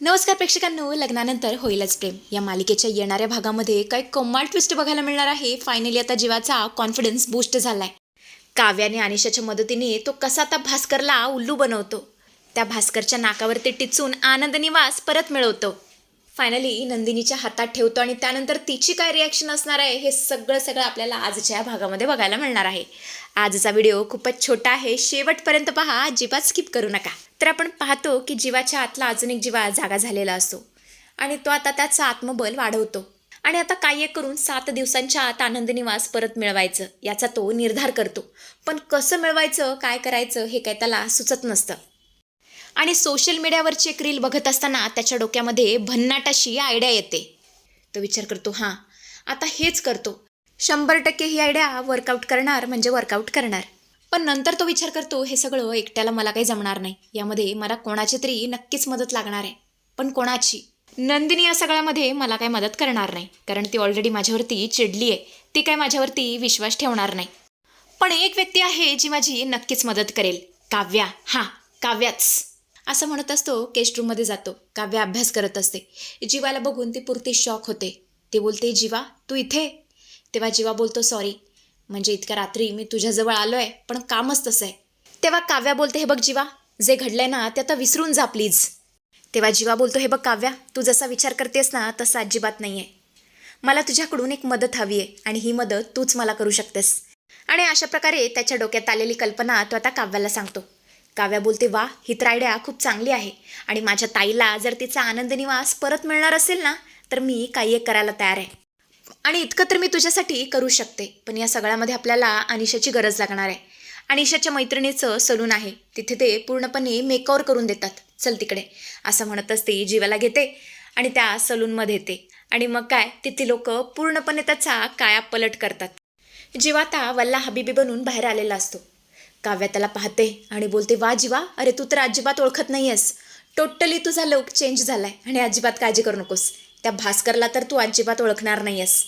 नमस्कार प्रेक्षकांनो लग्नानंतर होईलच प्रेम. या मालिकेच्या येणाऱ्या भागामध्ये काही कमाल ट्विस्ट बघायला मिळणार आहे? फायनली आता जीवाचा कॉन्फिडन्स बूस्ट झालाय. काव्याने अनिशाच्या मदतीने तो कसा आता भास्करला उल्लू बनवतो? त्या भास्करच्या नाकावरती टिचून आनंद निवास परत मिळवतो. फायनली नंदिनीच्या हातात ठेवतो आणि त्यानंतर तिची काय रिॲक्शन असणार आहे हे सगळं सगळं आपल्याला आजच्या या भागामध्ये बघायला मिळणार आहे. आजचा व्हिडिओ खूपच छोटा आहे. शेवटपर्यंत पहा अजिबात स्किप करू नका. तर आपण पाहतो की जीवाच्या आतला अजून एक जीवा जागा झालेला असतो आणि तो आता त्याचा आत्मबल वाढवतो. आणि आता काय करून सात दिवसांच्या आत आनंद निवास परत मिळवायचं याचा तो निर्धार करतो. पण कसं मिळवायचं काय करायचं हे काय त्याला सुचत नसतं. आणि सोशल मीडियावरची एक रील बघत असताना त्याच्या डोक्यामध्ये भन्नाटाशी आयडिया येते. तो विचार करतो हां आता हेच करतो. शंभर टक्के ही आयडिया वर्कआउट करणार म्हणजे वर्कआउट करणार. पण नंतर तो विचार करतो हे सगळं एकट्याला मला काही जमणार नाही. यामध्ये मला कोणाची तरी नक्कीच मदत लागणार आहे. पण कोणाची? नंदिनी या सगळ्यामध्ये मला काही मदत करणार नाही. कारण ती ऑलरेडी माझ्यावरती चिडली आहे. ती काय माझ्यावरती विश्वास ठेवणार नाही. पण एक व्यक्ती आहे जी माझी नक्कीच मदत करेल. काव्या. हां काव्याच. असं म्हणत असतो केस्ट रूममध्ये जातो. काव्य अभ्यास करत असते. जीवाला बघून ती पुरती शॉक होते. ती बोलते जीवा तू इथे? तेव्हा जीवा बोलतो सॉरी म्हणजे इतक्या रात्री मी तुझ्याजवळ आलो आहे पण कामच तसं आहे तेव्हा काव्या बोलते हे बघ जीवा जे घडलंय ना ते आता विसरून जा प्लीज. तेव्हा जीवा बोलतो हे बघ काव्या तू जसा विचार करतेस ना तसा अजिबात नाही आहे मला तुझ्याकडून एक मदत हवी आहे आणि ही मदत तूच मला करू शकतेस. आणि अशा प्रकारे त्याच्या डोक्यात आलेली कल्पना तो आता काव्याला सांगतो. काव्या बोलते वा ही तर आयडिया खूप चांगली आहे. आणि माझ्या ताईला जर तिचा आनंद निवास परत मिळणार असेल ना तर मी काही एक करायला तयार आहे. आणि इतकं तर मी तुझ्यासाठी करू शकते पण या सगळ्यामध्ये आपल्याला अनिशाची गरज लागणार आहे. अनिशाच्या मैत्रिणीचं सलून आहे. तिथे ते पूर्णपणे मेकओवर करून देतात. चल तिकडे. असं म्हणतच ती जीवाला घेते आणि त्या सलूनमध्ये येते. आणि मग काय? तिथे लोक पूर्णपणे त्याचा काया पलट करतात. जीवा आता वल्ला हबीबी बनून बाहेर आलेला असतो. काव्या त्याला पाहते आणि बोलते वा जीवा अरे तू तर अजिबात ओळखत नाही आहेस टोटली तुझा लुक चेंज झालाय आणि अजिबात काळजी करू नकोस. त्या भास्करला तर तू अजिबात ओळखणार नाही आहेस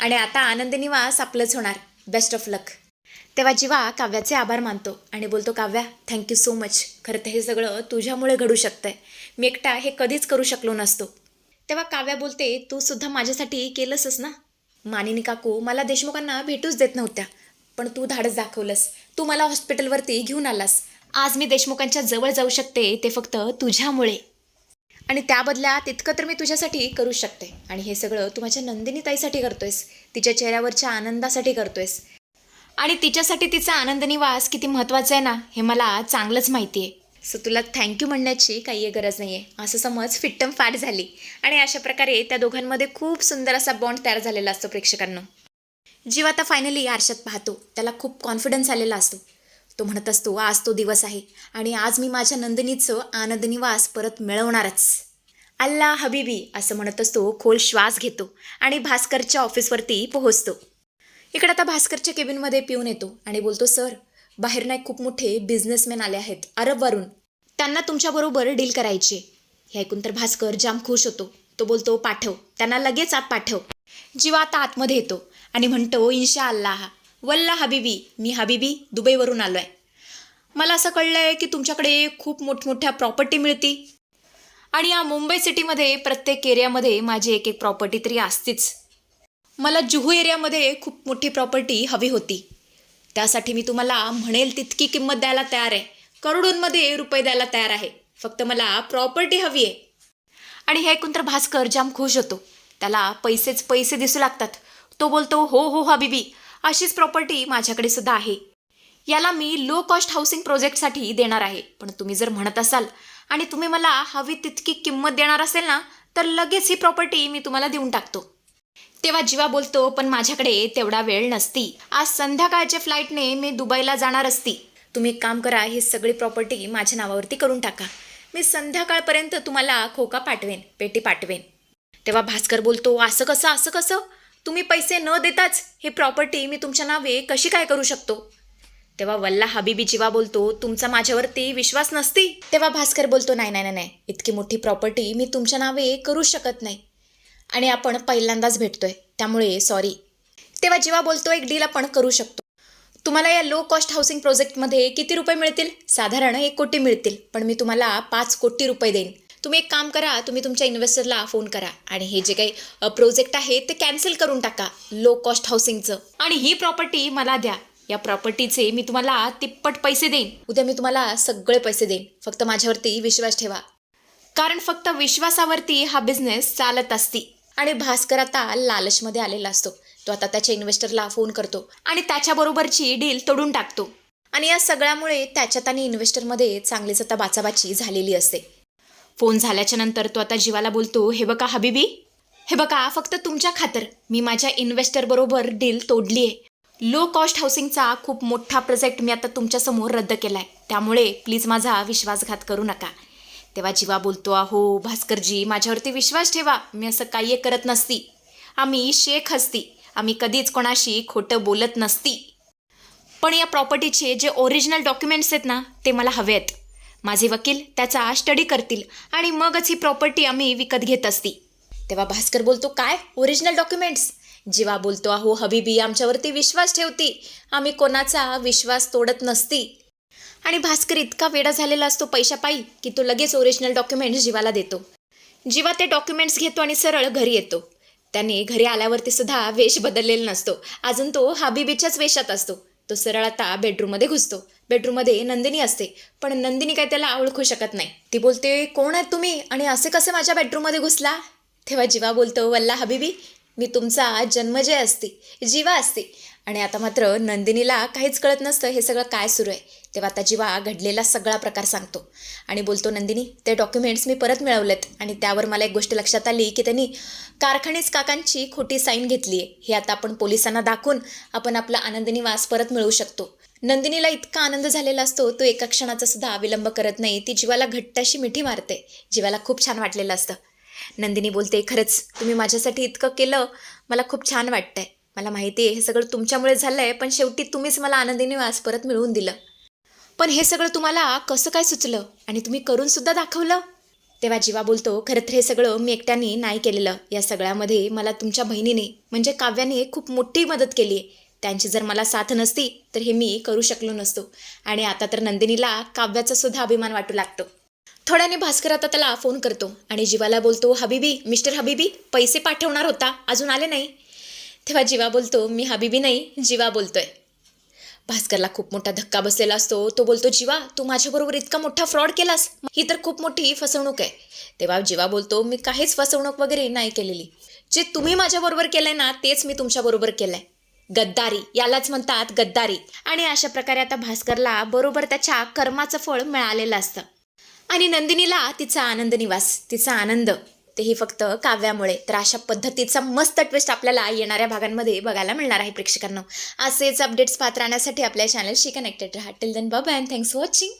आणि आता आनंद निवास आपलंच होणार. बेस्ट ऑफ लक तेव्हा जीवा काव्याचे आभार मानतो आणि बोलतो काव्या थँक्यू सो मच खरं तर हे सगळं तुझ्यामुळे घडू शकतंय. मी एकटा हे कधीच करू शकलो नसतो. तेव्हा काव्या बोलते तू सुद्धा माझ्यासाठी केलंसच ना? मानिनी काकू मला देशमुखांना भेटूच देत नव्हत्या. पण तू धाडस दाखवलंस. तू मला हॉस्पिटलवरती घेऊन आलास. आज मी देशमुखांच्या जवळ जाऊ शकते ते फक्त तुझ्यामुळे. आणि त्याबदल्या तितकं तर मी तुझ्यासाठी करू शकते. आणि हे सगळं तू माझ्या नंदिनी ताईसाठी करतोयस. तिच्या चेहऱ्यावरच्या आनंदासाठी करतोयस. आणि तिच्यासाठी तिचा आनंद निवास किती महत्त्वाचा आहे ना हे मला चांगलंच माहिती आहे. सो तुला थँक्यू म्हणण्याची काही गरज नाही आहे असं समज फिट्टम फाट झाली. आणि अशा प्रकारे त्या दोघांमध्ये खूप सुंदर असा बॉन्ड तयार झालेला असतो प्रेक्षकांना. जीव आता फायनली आरशात पाहतो. त्याला खूप कॉन्फिडन्स आलेला असतो. तो म्हणत असतो आज तो दिवस आहे आणि आज मी माझ्या नंदिनीचं आनंदनिवास परत मिळवणारच. अल्ला हबीबी असं म्हणत असतो खोल श्वास घेतो आणि भास्करच्या ऑफिसवरती पोहोचतो. इकडे आता भास्करच्या केबिनमध्ये पिऊन येतो आणि बोलतो सर बाहेर नाही खूप मोठे बिझनेसमॅन आले आहेत अरबवरून. त्यांना तुमच्याबरोबर डील करायची हे ऐकून तर भास्कर जाम खुश होतो. तो बोलतो पाठव. त्यांना लगेच आत पाठव. जीवा आता आतमध्ये येतो आणि म्हणतो इन्शा अल्लाह वल्ला हबीबी मी हबीबी दुबईवरून आलो आहे मला असं कळलं आहे की तुमच्याकडे खूप मोठमोठ्या प्रॉपर्टी मिळती. आणि या मुंबई सिटीमध्ये प्रत्येक एरियामध्ये माझी एक एक प्रॉपर्टी तरी असतीच. मला जुहू एरियामध्ये खूप मोठी प्रॉपर्टी हवी होती. त्यासाठी मी तुम्हाला म्हणेल तितकी किंमत द्यायला तयार आहे. करोडोंमध्ये रुपये द्यायला तयार आहे. फक्त मला प्रॉपर्टी हवी आहे. आणि हे ऐकून तर भास्कर जाम खुश होतो. त्याला पैसेच पैसे दिसू लागतात. तो बोलतो हो हो हबीबी. अशीच प्रॉपर्टी माझ्याकडे सुद्धा आहे. याला मी लो कॉस्ट हाऊसिंग प्रोजेक्टसाठी देणार आहे. पण तुम्ही जर म्हणत असाल आणि तुम्ही मला हवी तितकी किंमत देणार असेल ना तर लगेच ही प्रॉपर्टी मी तुम्हाला देऊन टाकतो. तेव्हा जीवा बोलतो पण माझ्याकडे तेवढा वेळ नसती. आज संध्याकाळच्या फ्लाईटने मी दुबईला जाणार असती. तुम्ही एक काम करा ही सगळी प्रॉपर्टी माझ्या नावावरती करून टाका. मी संध्याकाळपर्यंत तुम्हाला खोका पाठवेन पेटी पाठवेन. तेव्हा भास्कर बोलतो असं कसं असं कसं? तुम्ही पैसे न देताच ही प्रॉपर्टी मी तुमच्या नावे कशी काय करू शकतो? तेव्हा वल्ला हबीबी जीवा बोलतो तुमचा माझ्यावरती विश्वास नसती. तेव्हा भास्कर बोलतो नाही नाही नाही नाही इतकी मोठी प्रॉपर्टी मी तुमच्या नावे करू शकत नाही. आणि आपण पहिल्यांदाच भेटतोय त्यामुळे सॉरी तेव्हा जेव्हा बोलतो एक डील आपण करू शकतो. तुम्हाला या लो कॉस्ट हाऊसिंग प्रोजेक्टमध्ये किती रुपये मिळतील? साधारण एक कोटी मिळतील पण मी तुम्हाला पाच कोटी रुपये देईन. तुम्ही एक काम करा तुम्ही तुमच्या इन्व्हेस्टरला फोन करा आणि हे जे काही प्रोजेक्ट आहे ते कॅन्सल करून टाका लो कॉस्ट हाऊसिंगचं आणि ही प्रॉपर्टी मला द्या. या प्रॉपर्टीचे मी तुम्हाला तिप्पट पैसे देईन. उद्या मी तुम्हाला सगळे पैसे देईन. फक्त माझ्यावरती विश्वास ठेवा. कारण फक्त विश्वासावरती हा बिझनेस चालत असती. आणि भास्कर आता लालचमध्ये आलेला असतो. तो आता त्याच्या इन्व्हेस्टरला फोन करतो. आणि त्याच्याबरोबरची डील तोडून टाकतो. आणि या सगळ्यामुळे त्याच्यात आणि इन्व्हेस्टरमध्ये चांगलीच आता बाचाबाची झालेली असते. फोन झाल्याच्यानंतर तो आता जीवाला बोलतो हे बघा हबीबी हे बघा फक्त तुमच्या खातर. मी माझ्या इन्व्हेस्टरबरोबर डील तोडली आहे लो कॉस्ट हाऊसिंगचा खूप मोठा प्रोजेक्ट मी आता तुमच्यासमोर रद्द केला आहे त्यामुळे प्लीज माझा विश्वासघात करू नका. तेव्हा जीवा बोलतो अहो भास्करजी माझ्यावरती विश्वास ठेवा. मी असं काही एक करत नसती. आम्ही शेख असती. आम्ही कधीच कोणाशी खोटं बोलत नसती. पण या प्रॉपर्टीचे जे ओरिजिनल डॉक्युमेंट्स आहेत ना ते मला हवे आहेत. माझे वकील त्याचा स्टडी करतील आणि मगच ही प्रॉपर्टी आम्ही विकत घेत असती. तेव्हा भास्कर बोलतो काय? ओरिजिनल डॉक्युमेंट्स जीवा बोलतो अहो हबीबी आमच्यावरती विश्वास ठेवती. आम्ही कोणाचा विश्वास तोडत नसती. आणि भास्कर इतका वेडा झालेला असतो पैशापायी की तो लगेच ओरिजिनल डॉक्युमेंट्स जीवाला देतो. जीवा ते डॉक्युमेंट्स घेतो आणि सरळ घरी येतो. त्याने घरी आल्यावरती सुद्धा वेश बदललेला नसतो. अजून तो हबीबीच्याच वेशात असतो. तो सरळ आता बेडरूममध्ये घुसतो. बेडरूममध्ये नंदिनी असते. पण नंदिनी काय त्याला ओळखू शकत नाही. ती बोलते कोण आहेत तुम्ही? आणि असे कसे माझ्या बेडरूममध्ये घुसला? तेव्हा जीवा बोलतो वल्ला हबीबी मी तुमचा जन्मजय असते. जीवा असते. आणि आता मात्र नंदिनीला काहीच कळत नसतं हे सगळं काय सुरू आहे. तेव्हा आता जीवा घडलेला सगळा प्रकार सांगतो. आणि बोलतो नंदिनी ते डॉक्युमेंट्स मी परत मिळवलेत आणि त्यावर मला एक गोष्ट लक्षात आली की त्यांनी कारखानेच काकांची खोटी साईन घेतली आहे. हे आता आपण पोलिसांना दाखवून आपण आपला आनंदिनी वास परत मिळवू शकतो. नंदिनीला इतका आनंद झालेला असतो तो एका क्षणाचा सुद्धा विलंब करत नाही. ती जीवाला घट्ट अशी मिठी मारते. जीवाला खूप छान वाटलेलं असतं. नंदिनी बोलते खरंच तुम्ही माझ्यासाठी इतकं केलं मला खूप छान वाटतंय. मला माहिती आहे हे सगळं तुमच्यामुळे झालं आहे पण शेवटी तुम्हीच मला आनंदीने वास परत मिळवून दिलं. पण हे सगळं तुम्हाला कसं काय सुचलं? आणि तुम्ही करूनसुद्धा दाखवलं? तेव्हा जीवा बोलतो खरं तर हे सगळं मी एकट्याने नाही केलेलं. या सगळ्यामध्ये मला तुमच्या बहिणीने म्हणजे काव्याने खूप मोठी मदत केली आहे. त्यांची जर मला साथ नसती तर हे मी करू शकलो नसतो. आणि आता तर नंदिनीला काव्याचा सुद्धा अभिमान वाटू लागतो. थोड्याने भास्कर आता त्याला फोन करतो आणि जीवाला बोलतो हबीबी मिस्टर हबीबी पैसे पाठवणार होता अजून आले नाही. तेव्हा जीवा बोलतो मी हबीबी नाही जीवा बोलतोय. भास्करला खूप मोठा धक्का बसलेला असतो. तो बोलतो जीवा तू माझ्याबरोबर इतका मोठा फ्रॉड केलास? ही तर खूप मोठी फसवणूक आहे. तेव्हा जीवा बोलतो मी काहीच फसवणूक वगैरे नाही केलेली. जे तुम्ही माझ्याबरोबर केलंय ना तेच मी तुमच्याबरोबर केलंय. गद्दारी यालाच म्हणतात गद्दारी. आणि अशा प्रकारे आता भास्करला बरोबर त्याच्या कर्माचं फळ मिळालेलं असतं. आणि नंदिनीला तिचा आनंद निवास तिचा आनंद. तेही फक्त काव्यामुळे. तर अशा पद्धतीचा मस्त ट्विस्ट आपल्याला येणाऱ्या भागांमध्ये बघायला मिळणार आहे प्रेक्षकांना. असेच अपडेट्स पाहत राहण्यासाठी आपल्या चॅनलशी कनेक्टेड राहा. Till then bye and thanks for watching